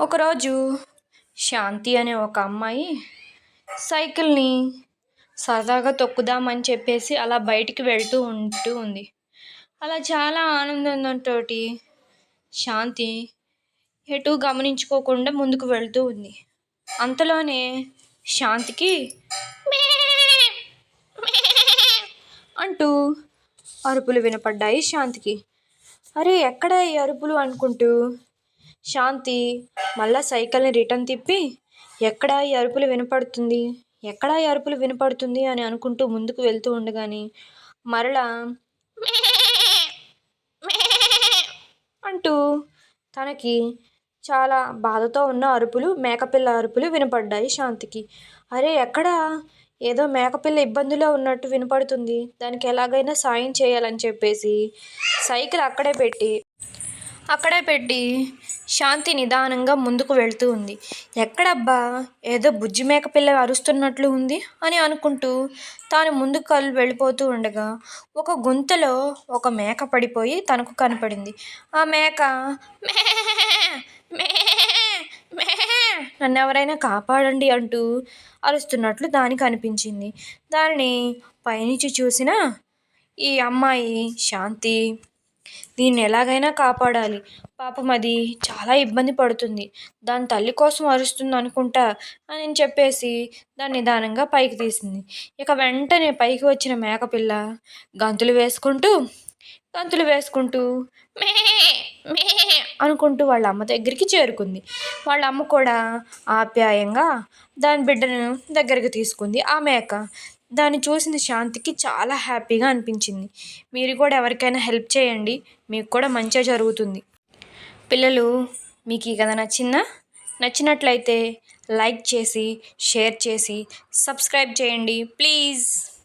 ఒకరోజు శాంతి అనే ఒక అమ్మాయి సైకిల్ని సరదాగా తొక్కుదామని చెప్పేసి అలా బయటికి వెళ్తూ ఉంటూ ఉంది. అలా చాలా ఆనందంతో శాంతి ఎటు గమనించుకోకుండా ముందుకు వెళ్తూ ఉంది. అంతలోనే శాంతికి అంటూ అరుపులు వినపడ్డాయి శాంతికి. అరే ఎక్కడ ఈ అరుపులు? అనుకుంటూ శాంతి మళ్ళా సైకిల్ని రిటర్న్ తిప్పి ఎక్కడ ఈ అరుపులు వినపడుతుంది? ఎక్కడ ఈ అరుపులు వినపడుతుంది అని అనుకుంటూ ముందుకు వెళ్తూ ఉండగాని మరలా అంటూ తనకి చాలా బాధతో ఉన్న అరుపులు మేకపిల్ల అరుపులు వినపడ్డాయి శాంతికి. అరే ఎక్కడ? ఏదో మేకపిల్ల ఇబ్బందిలో ఉన్నట్టు వినపడుతుంది. దానికి ఎలాగైనా సాయం చేయాలని చెప్పేసి సైకిల్ అక్కడే పెట్టి అక్కడే పెట్టి శాంతి నిదానంగా ముందుకు వెళ్తూ ఉంది. ఎక్కడబ్బా ఏదో బుజ్జి మేక పిల్ల అరుస్తున్నట్లు ఉంది అని అనుకుంటూ తాను ముందుకు కళ్ళు వెళ్ళిపోతూ ఉండగా ఒక గుంతలో ఒక మేక పడిపోయి తనకు కనపడింది. ఆ మేక "మే, మే, మే, నన్ను ఎవరైనా కాపాడండి అంటూ అరుస్తున్నట్లు దానికి అనిపించింది. దానిని పైనుంచి చూసిన ఈ అమ్మాయి శాంతి దీన్ని ఎలాగైనా కాపాడాలి. పాపం అది చాలా ఇబ్బంది పడుతుంది. దాని తల్లి కోసం అరుస్తుంది అనుకుంటా అని చెప్పేసి దాన్ని నిదానంగా పైకి తీసింది. ఇక వెంటనే పైకి వచ్చిన మేకపిల్ల గంతులు వేసుకుంటూ గంతులు వేసుకుంటూ మే మే అనుకుంటూ వాళ్ళ అమ్మ దగ్గరికి చేరుకుంది. వాళ్ళ అమ్మ కూడా ఆప్యాయంగా దాని బిడ్డను దగ్గరికి తీసుకుంది. ఆ మేక దాన్ని చూసిన శాంతికి చాలా హ్యాపీగా అనిపించింది. మీరు కూడా ఎవరికైనా హెల్ప్ చేయండి. మీకు కూడా మంచిగా జరుగుతుంది. పిల్లలు మీకు ఈ కథ నచ్చిందా? నచ్చినట్లయితే లైక్ చేసి షేర్ చేసి సబ్స్క్రైబ్ చేయండి. ప్లీజ్.